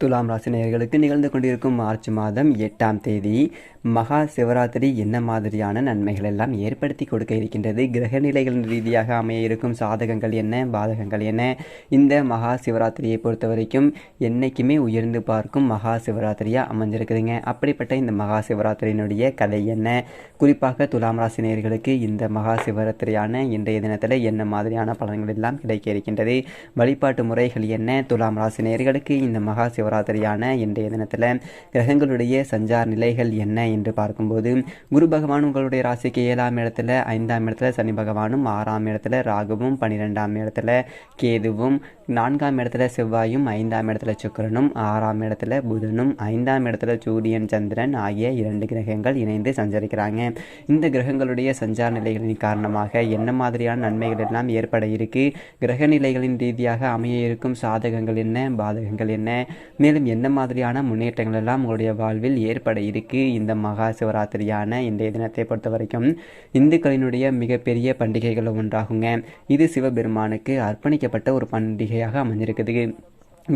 துலாம் ராசினியர்களுக்கு நிகழ்ந்து கொண்டிருக்கும் மார்ச் மாதம் எட்டாம் தேதி மகா சிவராத்திரி என்ன மாதிரியான நன்மைகள் எல்லாம் ஏற்படுத்தி கொடுக்க இருக்கின்றது? கிரக நிலைகளின் ரீதியாக அமைய இருக்கும் சாதகங்கள் என்ன? பாதகங்கள் என்ன? இந்த மகா சிவராத்திரியை பொறுத்த வரைக்கும் என்றைக்குமே உயர்ந்து பார்க்கும் மகா சிவராத்திரியாக அமைஞ்சிருக்குதுங்க. அப்படிப்பட்ட இந்த மகா சிவராத்திரியினுடைய கதை என்ன? குறிப்பாக துலாம் ராசினியர்களுக்கு இந்த மகா சிவராத்திரியான இன்றைய தினத்தில் என்ன மாதிரியான பலன்கள் எல்லாம் கிடைக்க இருக்கின்றது? வழிபாட்டு முறைகள் என்ன? துலாம் ராசினியர்களுக்கு இந்த மகா சிவ சிவராத்திரியான இன்றைய தினத்தில் கிரகங்களுடைய சஞ்சார் நிலைகள் என்ன என்று பார்க்கும்போது குரு பகவான் உங்களுடைய ராசிக்கு ஏழாம் இடத்துல ஐந்தாம் இடத்துல சனி பகவானும் ஆறாம் இடத்துல ராகுவும் பன்னிரெண்டாம் இடத்துல கேதுவும் நான்காம் இடத்துல செவ்வாயும் ஐந்தாம் இடத்துல சுக்கிரனும் ஆறாம் இடத்துல புதனும் ஐந்தாம் இடத்துல சூரியன் சந்திரன் ஆகிய இரண்டு கிரகங்கள் இணைந்து சஞ்சரிக்கிறாங்க. இந்த கிரகங்களுடைய சஞ்சார நிலைகளின் காரணமாக என்ன மாதிரியான நன்மைகள் எல்லாம் ஏற்பட இருக்கு? கிரக நிலைகளின் ரீதியாக அமைய இருக்கும் சாதகங்கள் என்ன? பாதகங்கள் என்ன? மேலும் என்ன மாதிரியான முன்னேற்றங்கள் எல்லாம் உங்களுடைய வாழ்வில் ஏற்பட இருக்கு? இந்த மகா சிவராத்திரியான இன்றைய தினத்தை பொறுத்த வரைக்கும் இந்துக்களினுடைய மிகப்பெரிய பண்டிகைகளில் ஒன்றாகுங்க. இது சிவபெருமானுக்கு அர்ப்பணிக்கப்பட்ட ஒரு பண்டிகையாக அமைஞ்சிருக்குது.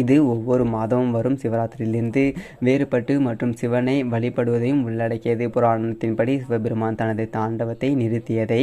இது ஒவ்வொரு மாதமும் வரும். சிவராத்திரியிலிருந்து வேறுபட்டு மற்றும் சிவனை வழிபடுவதையும் உள்ளடக்கியது. புராணத்தின்படி சிவபெருமான் தனது தாண்டவத்தை நிறுத்தியதை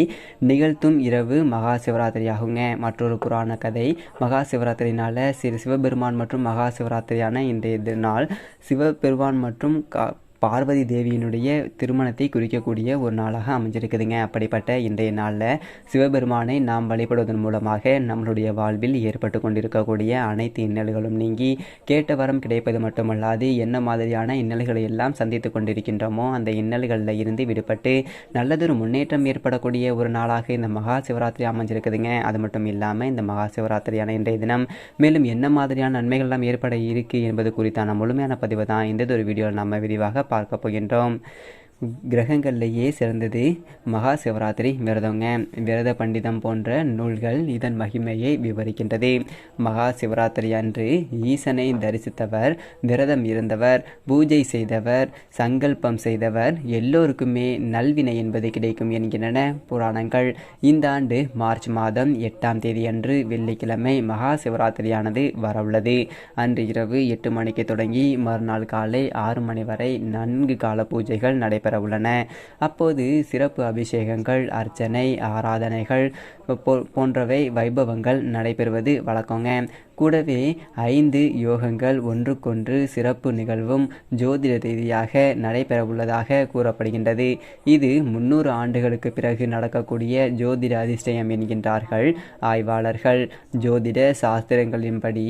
நிகழ்த்தும் இரவு மகா சிவராத்திரியாகுங்க மற்றொரு புராண கதை மகா சிவராத்திரினால சிறு சிவபெருமான் மற்றும் மகா சிவராத்திரியான இன்றைய நாள் சிவபெருமான் மற்றும் கா பார்வதி தேவியினுடைய திருமணத்தை குறிக்கக்கூடிய ஒரு நாளாக அமைஞ்சிருக்குதுங்க. அப்படிப்பட்ட இன்றைய நாளில் சிவபெருமானை நாம் வழிபடுவதன் மூலமாக நம்மளுடைய வாழ்வில் ஏற்பட்டு கொண்டிருக்கக்கூடிய அனைத்து இன்னல்களும் நீங்கி கேட்ட வரம் கிடைப்பது மட்டுமல்லாது என்ன மாதிரியான இன்னல்களை எல்லாம் சந்தித்து கொண்டிருக்கின்றோமோ அந்த இன்னல்களில் இருந்து விடுபட்டு நல்லதொரு முன்னேற்றம் ஏற்படக்கூடிய ஒரு நாளாக இந்த மகா சிவராத்திரி அமைஞ்சிருக்குதுங்க. அது மட்டும் இல்லாமல் இந்த மகா சிவராத்திரியான இன்றைய தினம் மேலும் என்ன மாதிரியான நன்மைகள்லாம் ஏற்பட இருக்கு என்பது குறித்தான முழுமையான பதிவு தான் இந்த ஒரு வீடியோவில் நம்ம விரிவாக பார்க்க போகின்றோம். கிரகங்கள்லேயே சிறந்தது. மகா சிவராத்திரி விரதங்க. விரத பண்டிதம் போன்ற நூல்கள் இதன் மகிமையை விவரிக்கின்றது. மகா சிவராத்திரி அன்று ஈசனை தரிசித்தவர் விரதம் இருந்தவர் பூஜை செய்தவர் சங்கல்பம் செய்தவர் எல்லோருக்குமே நல்வினை என்பது கிடைக்கும் என்கின்றன புராணங்கள். இந்த ஆண்டு மார்ச் மாதம் எட்டாம் தேதி அன்று வெள்ளிக்கிழமை மகா சிவராத்திரியானது வரவுள்ளது. அன்று இரவு எட்டு மணிக்கு தொடங்கி மறுநாள் காலை ஆறு மணி வரை நன்கு கால பூஜைகள் நடைபெற நடைபெற உள்ளன அப்போது சிறப்பு அபிஷேகங்கள் அர்ச்சனை ஆராதனைகள் போன்றவை வைபவங்கள் நடைபெறுவது வழக்கங்க. கூடவே ஐந்து யோகங்கள் ஒன்றுக்கொன்று சிறப்பு நிகழ்வும் ஜோதிட ரீதியாக நடைபெறவுள்ளதாக கூறப்படுகின்றது. இது முன்னூறு ஆண்டுகளுக்கு பிறகு நடக்கக்கூடிய ஜோதிட அதிர்ஷ்டயம் என்கின்றார்கள் ஆய்வாளர்கள். ஜோதிட சாஸ்திரங்களின்படி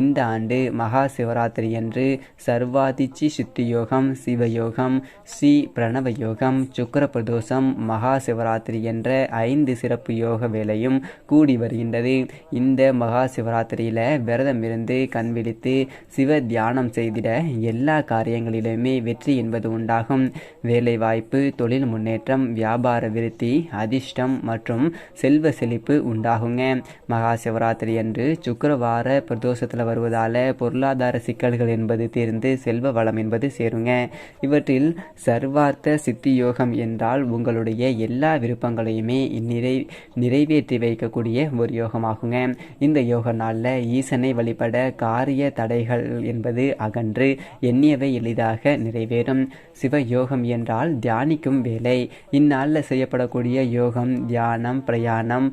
இந்த ஆண்டு மகா சிவராத்திரி அன்று சர்வாதிச்சி சித்தி யோகம் சிவயோகம் ஸ்ரீ பிரணவ யோகம் சுக்கர பிரதோஷம் மகா சிவராத்திரி என்ற ஐந்து சிறப்பு யோக வேலையும் கூடி வருகின்றது. இந்த மகா சிவராத்திரியில் விரதம் இருந்து கண் விழித்து சிவ தியானம் செய்திட எல்லா காரியங்களிலுமே வெற்றி என்பது உண்டாகும். வேலை வாய்ப்பு தொழில் முன்னேற்றம் வியாபார விருத்தி அதிர்ஷ்டம் மற்றும் செல்வ செழிப்பு உண்டாகுங்க. மகா சிவராத்திரி அன்று சுக்கரவார பிரதோஷத்தில் வருவதால் பொருளாதார சிக்கல்கள் என்பது தீர்ந்து செல்வ வளம் என்பது சேருங்க. இவற்றில் சர்வார்த்த சித்தி யோகம் என்றால் உங்களுடைய எல்லா விருப்பங்களையுமே நிறை நிறைவேற்றி வைக்கக்கூடிய ஒரு யோகமாகுங்க. இந்த யோக நாளில் ஈசனை வழிபட காரிய தடைகள் என்பது அகன்று எண்ணியவை எளிதாக நிறைவேறும். சிவ யோகம் என்றால் தியானிக்கும் வேலை. இந்நாளில் செய்யப்படக்கூடிய யோகம் தியானம் பிரயாணம்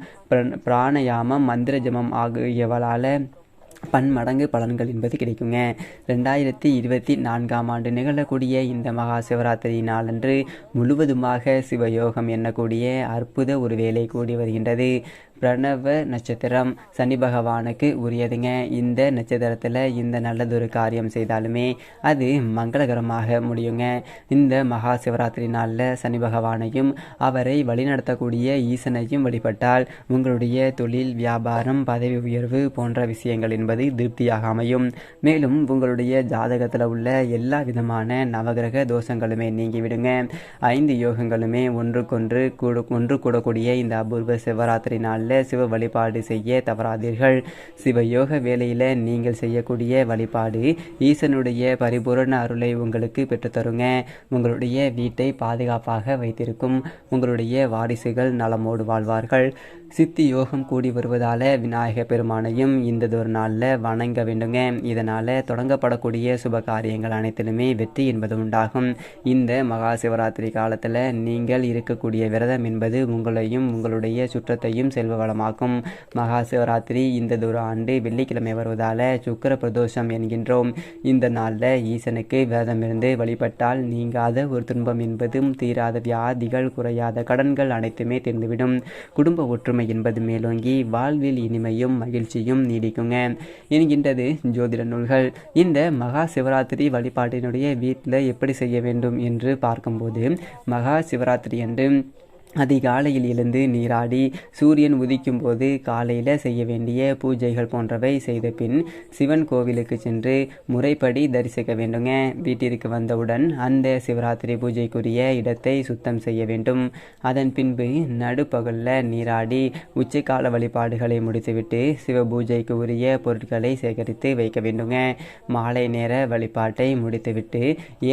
பிராணயாமம் மந்திர ஜபம் ஆகியவளால் பன்மடங்கு பலன்கள் என்பது கிடைக்குங்க. ரெண்டாயிரத்தி இருபத்தி நான்காம் ஆண்டு நிகழக்கூடிய இந்த மகா சிவராத்திரி நாளன்று முழுவதுமாக சிவயோகம் எண்ணக்கூடிய அற்புத ஒரு வேலை கூடி வருகின்றது. பிரணவ நட்சத்திரம் சனி பகவானுக்கு உரியதுங்க. இந்த நட்சத்திரத்தில் இந்த நல்லதொரு காரியம் செய்தாலுமே அது மங்களகரமாக முடியுங்க. இந்த மகா சிவராத்திரி நாளில் சனி பகவானையும் அவரை வழிநடத்தக்கூடிய ஈசனையும் வழிபட்டால் உங்களுடைய தொழில் வியாபாரம் பதவி உயர்வு போன்ற விஷயங்கள் என்பது திருப்தியாக அமையும். மேலும் உங்களுடைய ஜாதகத்தில் உள்ள எல்லா விதமான நவகிரக தோஷங்களுமே நீங்கிவிடுங்க. ஐந்து யோகங்களுமே ஒன்றுக்கொன்று கூட ஒன்று கூடக்கூடிய இந்த அபூர்வ சிவராத்திரி நாளில் சிவ வழிபாடு செய்ய தவறாதீர்கள். சிவ யோக வேலையில் நீங்கள் செய்யக்கூடிய வழிபாடு ஈசனுடைய பரிபூரண அருளை உங்களுக்கு பெற்றுத்தருங்க. உங்களுடைய வீட்டை பாதுகாப்பாக வைத்திருக்கும். உங்களுடைய வாரிசுகள் நலமோடு வாழ்வார்கள். சித்தி யோகம் கூடி வருவதால் விநாயக பெருமானையும் இந்த ஒரு நாளில் வணங்க வேண்டுங்க. இதனால் தொடங்கப்படக்கூடிய சுப காரியங்கள் அனைத்திலுமே வெற்றி என்பது உண்டாகும். இந்த மகா சிவராத்திரி காலத்தில் நீங்கள் இருக்கக்கூடிய விரதம் என்பது உங்களையும் உங்களுடைய சுற்றத்தையும் செல்வ வளமாக்கும். மகா சிவராத்திரி இந்த ஒரு ஆண்டு வெள்ளிக்கிழமை வருவதால் சுக்கர பிரதோஷம் என்கின்றோம். இந்த நாளில் ஈசனுக்கு விரதம் இருந்து வழிபட்டால் நீங்காத ஒரு துன்பம் என்பதும் தீராத வியாதிகள் குறையாத கடன்கள் அனைத்துமே தீர்ந்துவிடும். குடும்ப ஒற்றுமை என்பது மேலோங்கி வாழ்வில் இனிமையும் மகிழ்ச்சியும் நீடிக்குங்க. என்கின்றது ஜோதிட நூல்கள். இந்த மகா சிவராத்திரி வழிபாட்டினுடைய வீட்டில் எப்படி செய்ய வேண்டும் என்று பார்க்கும்போது மகா சிவராத்திரி அன்று அதிகாலையில் எழுந்து நீராடி சூரியன் உதிக்கும் போது காலையில் செய்ய வேண்டிய பூஜைகள் போன்றவை செய்த பின் சிவன் கோவிலுக்கு சென்று முறைப்படி தரிசிக்க வேண்டுங்க. வீட்டிற்கு வந்தவுடன் அந்த சிவராத்திரி பூஜைக்குரிய இடத்தை சுத்தம் செய்ய வேண்டும். அதன் பின்பு நடுப்பகலில் நீராடி உச்சிக்கால வழிபாடுகளை முடித்துவிட்டு சிவ பூஜைக்கு உரிய பொருட்களை சேகரித்து வைக்க வேண்டுங்க. மாலை நேர வழிபாட்டை முடித்துவிட்டு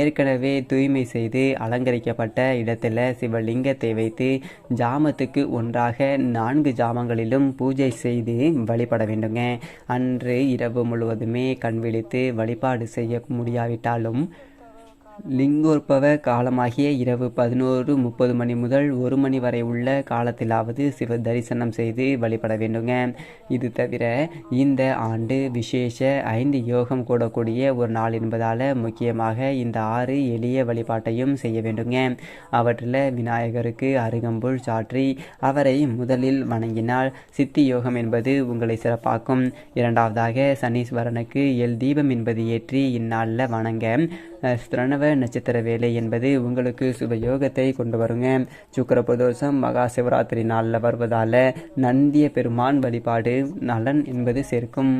ஏற்கனவே தூய்மை செய்து அலங்கரிக்கப்பட்ட இடத்துல சிவலிங்கத்தை வைத்து ஜாமத்துக்கு ஒன்றாக நான்கு ஜாமங்களிலும் பூஜை செய்து வழிபட வேண்டுங்க. அன்று இரவு முழுவதுமே கண் விழித்து வழிபாடு செய்ய முடியாவிட்டாலும் லிங்கோற்பவ காலமாகிய இரவு பதினோரு முப்பது மணி முதல் ஒரு மணி வரை உள்ள காலத்திலாவது சிவ தரிசனம் செய்து வழிபட வேண்டுங்க. இது தவிர இந்த ஆண்டு விசேஷ ஐந்து யோகம் கூடக்கூடிய ஒரு நாள் என்பதால் முக்கியமாக இந்த ஆறு எளிய வழிபாட்டையும் செய்ய வேண்டுங்க. அவற்றில் விநாயகருக்கு அருகம்புல் சாற்றி அவரை முதலில் வணங்கினால் சித்தி யோகம் என்பது உங்களை சிறப்பாக்கும். இரண்டாவதாக சனீஸ்வரனுக்கு எல் தீபம் என்பது ஏற்றி இந்நாளில் வணங்க. ஸ்திரணவ நட்சத்திர வேலை என்பது உங்களுக்கு சுப யோகத்தை கொண்டு வருங்க. சுக்கர பிரதோஷம் மகா சிவராத்திரி நாளில் வருவதால் நந்திய பெருமான் வழிபாடு நலன் என்பது சேர்க்கும்.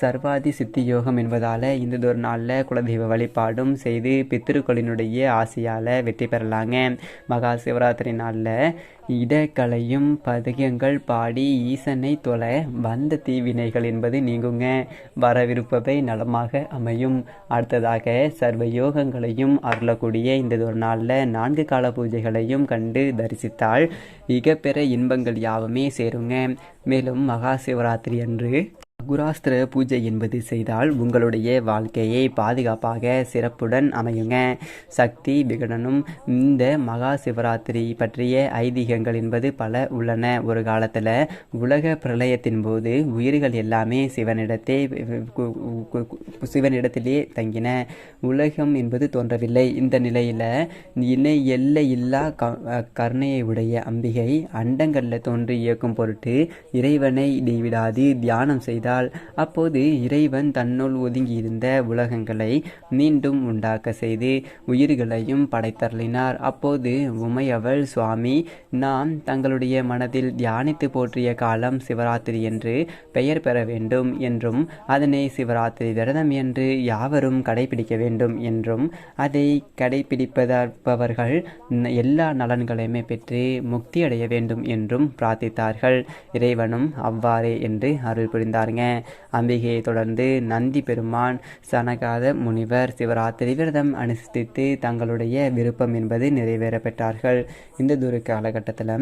சர்வாதி சித்தி யோகம் என்பதால் இந்த நாளில் குலதெய்வ வழிபாடும் செய்து பித்திருக்களினுடைய ஆசையால் வெற்றி பெறலாங்க. மகா சிவராத்திரி நாளில் இடக்கலையும் பதிகங்கள் பாடி ஈசனை தொலை வந்த தீவினைகள் என்பது நீங்குங்க. வரவிருப்பவை நலமாக அமையும். அடுத்ததாக சர்வ யோகங்களையும் அருளக்கூடிய இந்த ஒரு நாளில் நான்கு கால பூஜைகளையும் கண்டு தரிசித்தால் இகப்பெற இன்பங்கள் யாவுமே சேருங்க. மேலும் மகா சிவராத்திரி அன்று குராஸ்திர பூஜை என்பது செய்தால் உங்களுடைய வாழ்க்கையை பாதுகாப்பாக சிறப்புடன் அமையுங்க. சக்தி விகடனும் இந்த மகா சிவராத்திரி பற்றிய ஐதீகங்கள் என்பது பல உள்ளன. ஒரு காலத்தில் உலக பிரளயத்தின் போது உயிர்கள் எல்லாமே சிவனிடத்தே சிவனிடத்திலே தங்கின. உலகம் என்பது தோன்றவில்லை. இந்த நிலையில் இணை எல்லை இல்லா கருணையை உடைய அம்பிகை அண்டங்களில் தோன்றி இயக்கும் பொருட்டு இறைவனை இடைவிடாது தியானம் செய்தால் அப்போது இறைவன் தன்னுள் ஒதுங்கியிருந்த உலகங்களை மீண்டும் உண்டாக்க செய்து உயிர்களையும் படைத்தருளினார். அப்போது உமையவள் சுவாமி நாம் தங்களுடைய மனதில் தியானித்து போற்றிய காலம் சிவராத்திரி என்று பெயர் பெற வேண்டும் என்றும் அதனை சிவராத்திரி விரதம் என்று யாவரும் கடைபிடிக்க வேண்டும் என்றும் அதை கடைபிடிப்பதற்பவர்கள் எல்லா நலன்களையுமே பெற்று முக்தி அடைய வேண்டும் என்றும் பிரார்த்தித்தார்கள். இறைவனும் அவ்வாறே என்று அருள் புரிந்தாருங்க. அம்பிகையை தொடர்ந்து நந்தி பெருமான் சனகாத முனிவர் சிவராத்திரி விரதம் அனுஷ்டித்து தங்களுடைய விருப்பம் என்பது நிறைவேற பெற்றார்கள். இந்த தூர காலகட்டத்தில்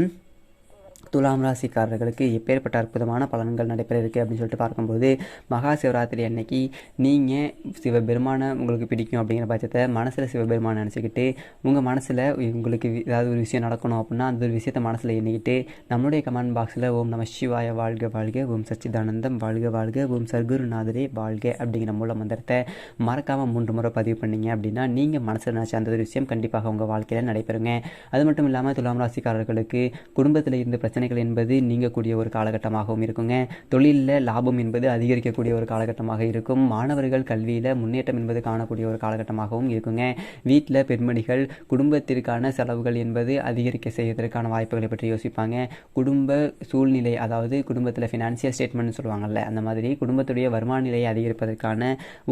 துலாம் ராசிக்காரர்களுக்கு எப்பேற்பட்ட அற்புதமான பலன்கள் நடைபெற இருக்குது அப்படின்னு சொல்லிட்டு பார்க்கும்போது மகா சிவராத்திரி அன்னைக்கு நீங்கள் சிவபெருமானை உங்களுக்கு பிடிக்கும் அப்படிங்கிற பட்சத்தை மனசில் சிவபெருமானை நினச்சிக்கிட்டு உங்கள் மனசில் உங்களுக்கு ஏதாவது ஒரு விஷயம் நடக்கணும் அப்படின்னா அந்த ஒரு விஷயத்தை மனசில் எண்ணிக்கிட்டு நம்மளுடைய கமெண்ட் பாக்ஸில் ஓம் நம சிவாய வாழ்க வாழ்க ஓம் சச்சிதானந்தம் வாழ்க வாழ்க ஓம் சர்க்குருநாதரே வாழ்க அப்படிங்கிற மூல மந்திரத்தை மறக்காமல் மூன்று முறை பதிவு பண்ணீங்க அப்படின்னா நீங்கள் மனசில் நினச்ச அந்த ஒரு விஷயம் கண்டிப்பாக உங்கள் வாழ்க்கையில் நடைபெறுங்க. அது மட்டும் இல்லாமல் துலாம் ராசிக்காரர்களுக்கு குடும்பத்தில் இருந்து பிரச்சனை பிரச்சனைகள் என்பது நீங்கக்கூடிய ஒரு காலகட்டமாகவும் இருக்குங்க. தொழிலில் லாபம் என்பது அதிகரிக்கக்கூடிய ஒரு காலகட்டமாக இருக்கும். மாணவர்கள் கல்வியில் முன்னேற்றம் என்பது காணக்கூடிய ஒரு காலகட்டமாகவும் இருக்குங்க. வீட்டில் பெண்மணிகள் குடும்பத்திற்கான செலவுகள் என்பது அதிகரிக்க செய்வதற்கான வாய்ப்புகளை பற்றி யோசிப்பாங்க. குடும்ப சூழ்நிலை அதாவது குடும்பத்தில் ஃபினான்சியல் ஸ்டேட்மெண்ட் சொல்லுவாங்கல்ல அந்த மாதிரி குடும்பத்துடைய வருமான நிலையை அதிகரிப்பதற்கான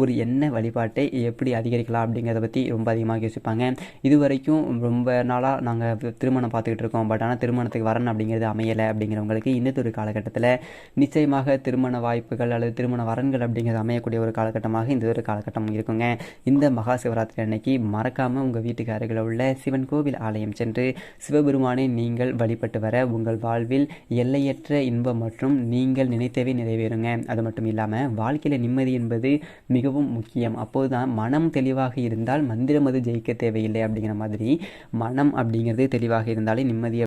ஒரு என்ன வழிபாட்டை எப்படி அதிகரிக்கலாம் அப்படிங்கிறத பற்றி ரொம்ப அதிகமாக யோசிப்பாங்க. இது வரைக்கும் ரொம்ப நாளாக நாங்கள் திருமணம் பார்த்துக்கிட்டு இருக்கோம். பட் ஆனால் திருமணத்துக்கு வரணும் அப்படிங்கிறது அமையலை அப்படிங்கிறவங்களுக்கு இன்னத்தொரு காலகட்டத்தில் நிச்சயமாக திருமண வாய்ப்புகள் அல்லது திருமண வரன்கள் அப்படிங்கிறது அமையக்கூடிய ஒரு காலகட்டமாக இந்த ஒரு காலகட்டம் இருக்குங்க. இந்த மகா சிவராத்திரி அன்னைக்கு மறக்காமல் உங்கள் வீட்டுக்கு அருகில் உள்ள சிவன் கோவில் ஆலயம் சென்று சிவபெருமானை நீங்கள் வழிபட்டு வர உங்கள் வாழ்வில் எல்லையற்ற இன்பம் மற்றும் நீங்கள் நினைத்தவே நிறைவேறுங்க. அது மட்டும் இல்லாமல் வாழ்க்கையில் நிம்மதி என்பது மிகவும் முக்கியம். அப்போதுதான் மனம் தெளிவாக இருந்தால் மந்திரம் அது ஜெயிக்க தேவையில்லை அப்படிங்கிற மாதிரி மனம் அப்படிங்கிறது தெளிவாக இருந்தாலே நிம்மதி